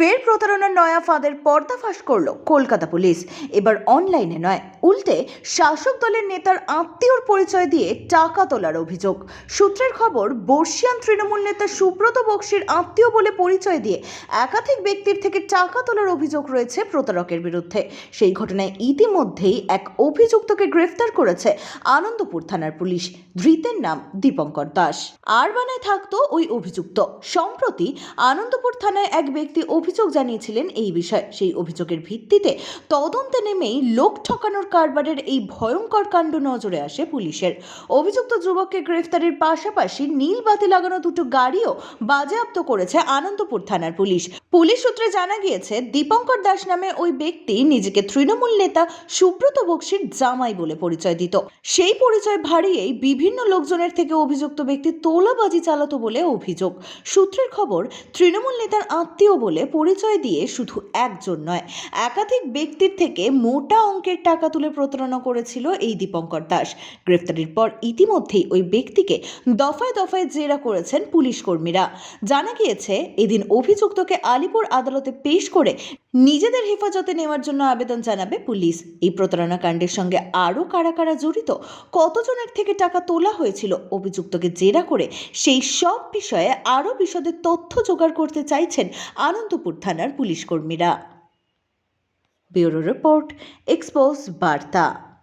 ফের প্রতারণার নয়া ফাঁদের পর্দাফাশ করল কলকাতা পুলিশ। এবার অনলাইনে নয়, উল্টে শাসক দলের নেতার আত্মীয়র পরিচয় দিয়ে টাকা তোলার অভিযোগ। সূত্রের খবর, বর্ষিয়ান তৃণমূল নেতা সুব্রত বক্সির আত্মীয় বলে পরিচয় দিয়ে একাধিক ব্যক্তির থেকে টাকা তোলার অভিযোগ রয়েছে প্রতারকের বিরুদ্ধে। সেই ঘটনায় ইতিমধ্যেই এক অভিযুক্তকে গ্রেফতার করেছে আনন্দপুর থানার পুলিশ। ধৃতের নাম দীপঙ্কর দাস। আরবানায় থাকতো ওই অভিযুক্ত। সম্প্রতি আনন্দপুর থানায় এক ব্যক্তি অভিযোগ জানিয়েছিলেন এই বিষয়ে। সেই অভিযোগের ভিত্তিতে তদন্তে নেমেই লোক ঠকানোর কারবারের এই ভয়ঙ্কর কাণ্ড নজরে আসে পুলিশের। অভিযুক্ত যুবককে গ্রেফতারের পাশাপাশি নীল বাতি লাগানো দুটো গাড়িও বাজেয়াপ্ত করেছে আনন্দপুর থানার পুলিশ। পুলিশ সূত্রে জানা গিয়েছে, দীপঙ্কর দাস নামে ওই ব্যক্তি নিজেকে তৃণমূল নেতা সুব্রত বক্সির জামাই বলে পরিচয় দিত। সেই পরিচয় ভারিয়েই বিভিন্ন লোকজনের থেকে অভিযুক্ত ব্যক্তি তোলাবাজি চালাতো বলে অভিযোগ। সূত্রের খবর, তৃণমূল নেতার আত্মীয় বলে পরিচয় দিয়ে শুধু একজন নয়, একাধিক ব্যক্তির থেকে মোটা অঙ্কের টাকা তুলে প্রতারণা করেছিল এই দীপঙ্কর দাস। গ্রেফতারির পর ইতিমধ্যেই ওই ব্যক্তিকে দফায় দফায় জেরা করেছেন পুলিশ কর্মীরা। জানা গিয়েছে, এদিন অভিযুক্তকে আলিপুর আদালতে পেশ করে নিজেদের হেফাজতে নেওয়ার জন্য আবেদন জানাবে পুলিশ। এই প্রতারণা কাণ্ডের সঙ্গে আরও কারা কারা জড়িত, কতজনের থেকে টাকা তোলা হয়েছিল অভিযুক্তকে জেরা করে, সেই সব বিষয়ে আরও বিশদে তথ্য জোগাড় করতে চাইছেন আনন্দপুর থানার পুলিশ কর্মীরা। ব্যুরো রিপোর্ট এক্সপোজ বার্তা।